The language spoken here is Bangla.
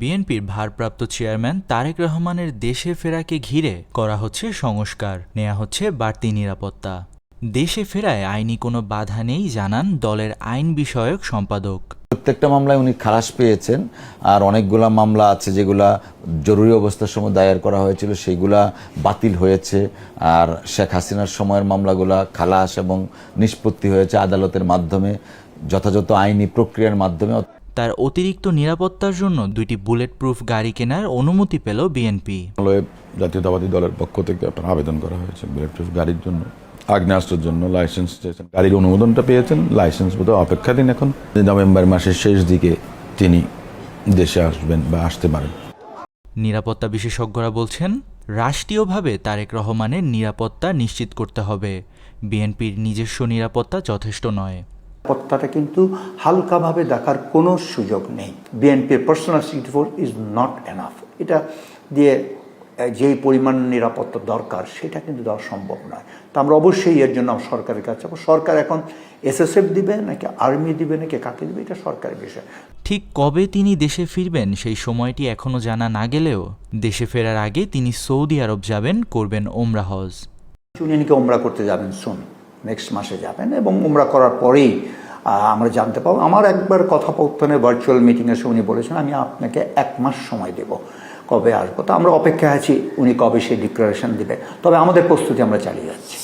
বিএনপির ভারপ্রাপ্ত চেয়ারম্যান তারেক রহমানের দেশে ফেরাকে ঘিরে করা হচ্ছে সংস্কার নেওয়া হচ্ছে বাড়তি নিরাপত্তা। দেশে ফেরায় আইনি কোনো বাধা নেই, জানান দলের আইন বিষয়ক সম্পাদক। প্রত্যেকটা মামলায় উনি খালাস পেয়েছেন, আর অনেকগুলা মামলা আছে যেগুলা জরুরি অবস্থার সময় দায়ের করা হয়েছিল, সেইগুলা বাতিল হয়েছে, আর শেখ হাসিনার সময়ের মামলাগুলা খালাস এবং নিষ্পত্তি হয়েছে আদালতের মাধ্যমে, যথাযথ আইনি প্রক্রিয়ার মাধ্যমে। তার অতিরিক্ত নিরাপত্তার জন্য দুইটি বুলেট প্রুফ গাড়ি কেনার অনুমতি পেল বিএনপি। জাতীয়তাবাদী দলের পক্ষ থেকে আপনার আবেদন করা হয়েছে বুলেট প্রুফ গাড়ির জন্য। আগ্নেয়াস্ত্রের জন্য লাইসেন্স চেয়েছেন। গাড়ির অনুমোদনটা পেয়েছেন লাইসেন্স বোধহয় অপেক্ষাধীন এখন। নভেম্বর মাসের শেষ দিকে তিনি দেশে আসবেন বা আসতে পারেন। নিরাপত্তা বিশেষজ্ঞরা বলছেন রাষ্ট্রীয়ভাবে তারেক রহমানের নিরাপত্তা নিশ্চিত করতে হবে। বিএনপির নিজস্ব নিরাপত্তা যথেষ্ট নয়। নিরাপত্তাটা কিন্তু হালকাভাবে দেখার কোনো সুযোগ নেই। বিএনপির personal sixty four is not enough এটা দিয়ে যেই পরিমাণ নিরাপত্তা দরকার সেটা কিন্তু দেওয়া সম্ভব নয়। তা আমরা অবশ্যই এর জন্য সরকারের কাছে সরকার এখন এসএসএফ দিবে নাকি আর্মি দিবে নাকি কাকে দিবে এটা সরকারের বিষয়। ঠিক কবে তিনি দেশে ফিরবেন সেই সময়টি এখনও জানা না গেলেও দেশে ফেরার আগে তিনি সৌদি আরব যাবেন করবেন ওমরা হজ। উনি নাকি ওমরা করতে যাবেন শুন। নেক্সট মাসে যাবেন এবং ওমরা করার পরেই আমরা জানতে পারব আমার একবার কথোপকথনে ভার্চুয়াল মিটিংয়ের সময় উনি বলেছেন, আমি আপনাকে এক মাস সময় দেব কবে আসব। তো আমরা অপেক্ষায় আছি, উনি কবে সেই ডিক্লারেশন দিবে। তবে আমাদের প্রস্তুতি আমরা চালিয়ে যাচ্ছি।